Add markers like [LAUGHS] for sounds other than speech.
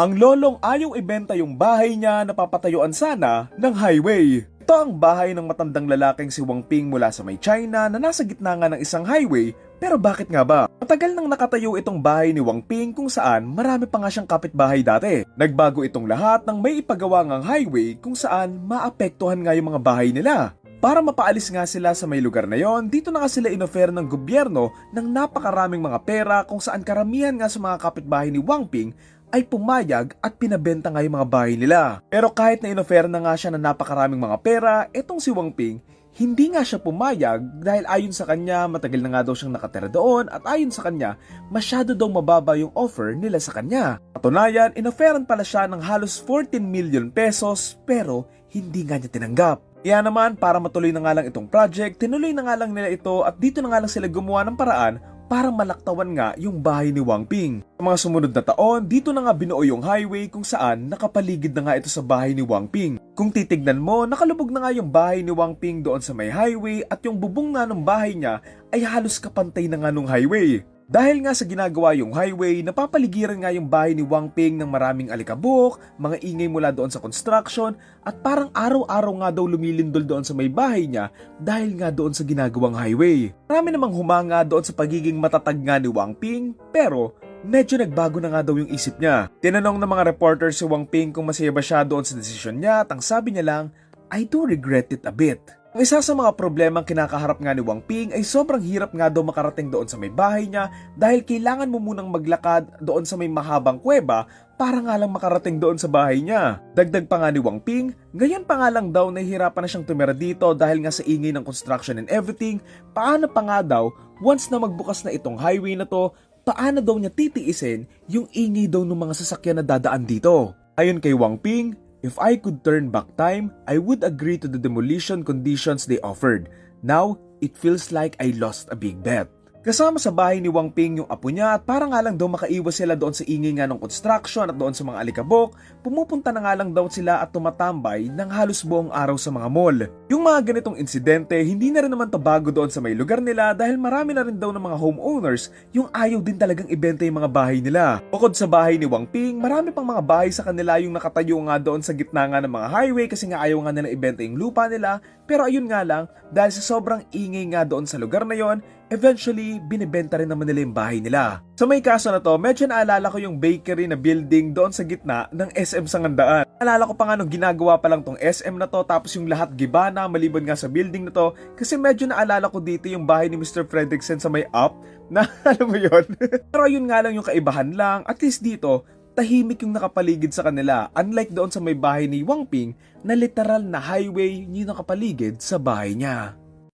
Ang lolong ayaw ibenta yung bahay niya na papatayuan sana ng highway. Ito ang bahay ng matandang lalaking si Wang Ping mula sa may China na nasa gitna nga ng isang highway pero bakit nga ba? Matagal nang nakatayo itong bahay ni Wang Ping kung saan marami pa nga siyang kapitbahay dati. Nagbago itong lahat nang may ipagawa ngang highway kung saan maapektuhan nga yung mga bahay nila. Para mapaalis nga sila sa may lugar na yon, dito na nga sila inofer ng gobyerno ng napakaraming mga pera kung saan karamihan nga sa mga kapitbahay ni Wang Ping ay pumayag at pinabenta nga yung mga bahay nila. Pero kahit na inofer na nga siya ng napakaraming mga pera, etong si Wang Ping, hindi nga siya pumayag dahil ayon sa kanya matagal na nga daw siyang nakatira doon at ayon sa kanya masyado daw mababa yung offer nila sa kanya. Katunayan, inoferan pala siya ng halos 14 million pesos pero hindi nga niya tinanggap. Kaya naman para matuloy na nga lang itong project, tinuloy na nga lang nila ito at dito na nga lang sila gumawa ng paraan para malaktawan nga yung bahay ni Wang Ping. Sa mga sumunod na taon, dito na nga binuo yung highway kung saan nakapaligid na nga ito sa bahay ni Wang Ping. Kung titignan mo, nakalubog na nga yung bahay ni Wang Ping doon sa may highway at yung bubong nga ng bahay niya ay halos kapantay na nga nung highway. Dahil nga sa ginagawa yung highway, napapaligiran nga yung bahay ni Wang Ping ng maraming alikabok, mga ingay mula doon sa construction, at parang araw-araw nga daw lumilindol doon sa may bahay niya dahil nga doon sa ginagawang highway. Marami namang humanga doon sa pagiging matatag nga ni Wang Ping, pero medyo nagbago na nga daw yung isip niya. Tinanong ng mga reporter si Wang Ping kung masaya ba siya doon sa desisyon niya at ang sabi niya lang, I do regret it a bit. Ang isa sa mga problemang kinakaharap nga ni Wang Ping ay sobrang hirap nga daw makarating doon sa may bahay niya dahil kailangan mo munang maglakad doon sa may mahabang kuweba para nga lang makarating doon sa bahay niya. Dagdag pa nga ni Wang Ping, ngayon pa nga lang daw nahihirapan na siyang tumira dito dahil nga sa ingay ng construction and everything, paano pa nga daw once na magbukas na itong highway na to, paano daw niya titiisin yung ingay daw ng mga sasakyan na dadaan dito. Ayon kay Wang Ping, If I could turn back time, I would agree to the demolition conditions they offered. Now, it feels like I lost a big bet. Kasama sa bahay ni Wang Ping yung apo niya at para nga lang daw makaiwas sila doon sa ingay nga ng construction at doon sa mga alikabok, pumupunta na nga lang daw sila at tumatambay ng halos buong araw sa mga mall. Yung mga ganitong insidente, hindi na rin naman to bago doon sa may lugar nila dahil marami na rin daw ng mga homeowners yung ayaw din talagang ibenta yung mga bahay nila. Bukod sa bahay ni Wang Ping, marami pang mga bahay sa kanila yung nakatayo nga doon sa gitna nga ng mga highway kasi nga ayaw nga nila ibenta yung lupa nila pero ayun nga lang, dahil sa sobrang ingay nga doon sa lugar na yon, eventually, binibenta rin naman nila yung bahay nila. Sa may kaso na to, medyo naalala ko yung bakery na building doon sa gitna ng SM Sangandaan. Naalala ko pa nga nung ginagawa pa lang tong SM na to, tapos yung lahat gibana, maliban nga sa building na to, kasi medyo naalala ko dito yung bahay ni Mr. Fredrickson sa may up, na [LAUGHS] alam mo yon [LAUGHS] Pero ayun nga lang yung kaibahan lang, at least dito, tahimik yung nakapaligid sa kanila unlike doon sa may bahay ni Wang Ping na literal na highway yung nakapaligid sa bahay niya.